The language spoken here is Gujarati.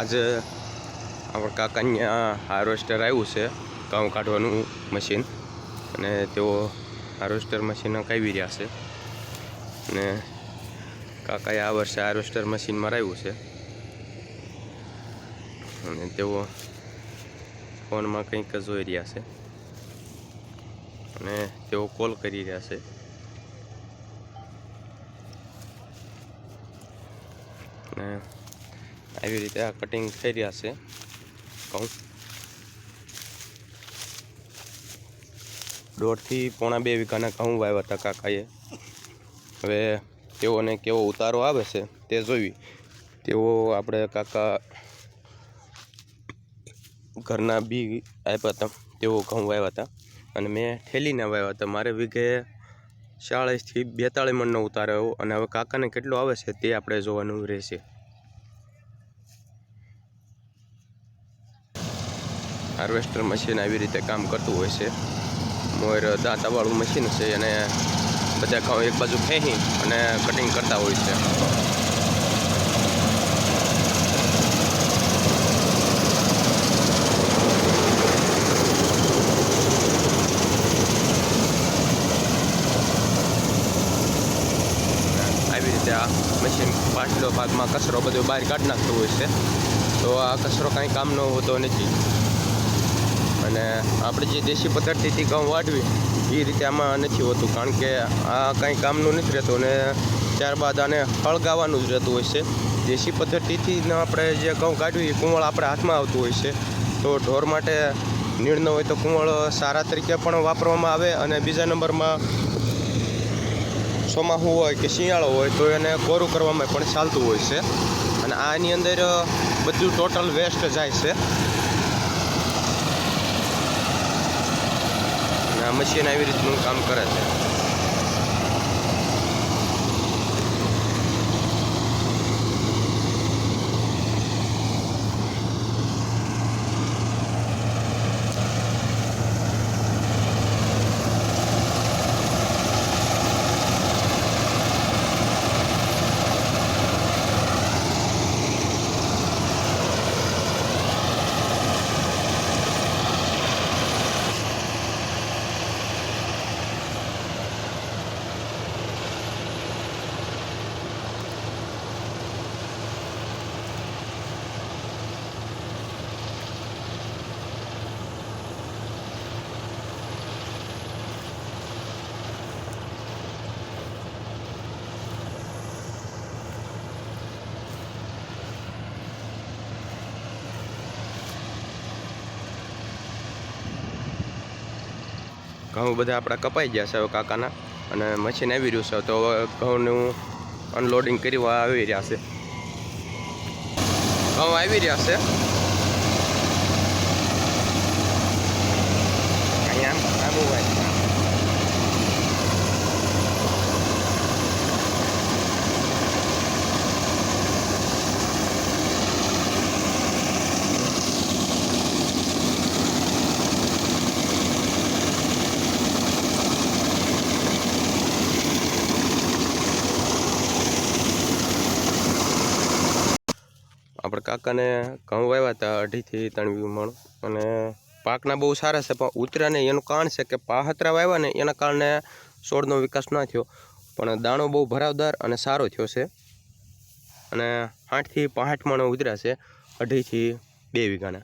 આજે આપણા કાકાને હાર્વેસ્ટર આવ્યું છે ઘઉં કાઢવાનું મશીન. અને તેઓ હાર્વેસ્ટર મશીન કાવી રહ્યા છે. અને કાકાએ આ વર્ષે હાર્વેસ્ટર મશીન મરાવ્યું છે. અને તેઓ ફોનમાં કંઈક જોઈ રહ્યા છે. અને તેઓ કોલ કરી રહ્યા છે. અને આવી રીતે આ કટિંગ થઈ રહ્યા છે. કહું દોઢથી પોણા બે વીઘાના ઘઉં વાવ્યા હતા કાકાએ. હવે તેઓને કેવો ઉતારો આવે છે તે જોઈ તેઓ આપણે કાકા ઘરના બી આપ્યા હતા, તેઓ ઘઉં વાવ્યા હતા. અને મેં ઠેલીને વાવ્યા હતા. મારે વીઘે ચાળીસથી બેતાળીસ મણનો ઉતારો આવ્યો. અને હવે કાકાને કેટલો આવે છે તે આપણે જોવાનું રહેશે. હાર્વેસ્ટર મશીન આવી રીતે કામ કરતું હોય છે. મોર દાંતાવાળું મશીન છે અને બધા એક બાજુ ફેંહી અને કટિંગ કરતા હોય છે. આવી રીતે આ મશીન પાછલો ભાગમાં કચરો બધો બહાર કાઢી નાખતું હોય છે. તો આ કચરો કાંઈ કામનો હોતો નથી. અને આપણે જે દેશી પદ્ધતિથી ઘઉં વાઢવી એ રીતે આમાં નથી હોતું. કારણ કે આ કાંઈ કામનું નથી રહેતું અને ત્યારબાદ આને હળગાવાનું જ રહેતું હોય છે. દેશી પદ્ધતિથી આપણે જે ઘઉં કાઢવી, એ કુંવળ આપણે હાથમાં આવતું હોય છે. તો ઢોર માટે નીણ હોય તો કુંવળ સારા તરીકે પણ વાપરવામાં આવે અને બીજા નંબરમાં ચોમાસું હોય કે શિયાળો હોય તો એને કોરું કરવામાં પણ ચાલતું હોય છે. અને આની અંદર બધું ટોટલ વેસ્ટ જાય છે અને આ મશીન આવી રીતનું કામ કરે છે. ઘઉં બધા આપણા કપાઈ ગયા છે હવે કાકાના અને મશીન આવી રહ્યું છે. તો ઘઉંનું અનલોડિંગ કરવા આવી રહ્યા છે. ઘઉં આવી રહ્યા છે અહીંયા આમ આમ ઊભા છે. આપણે કાકાને ઘઉં વાવ્યા હતા અઢીથી ત્રણ વીમણ મણ. અને પાકના બહુ સારા છે, પણ ઉતર્યા નહીં. એનું કારણ છે કે પાહતરા વાવ્યા ને એના કારણે છોડનો વિકાસ ના થયો. પણ દાણો બહુ ભરાવદાર અને સારો થયો છે. અને આઠથી પાંઠ મણો ઉતર્યા છે, અઢીથી બે વીઘાના.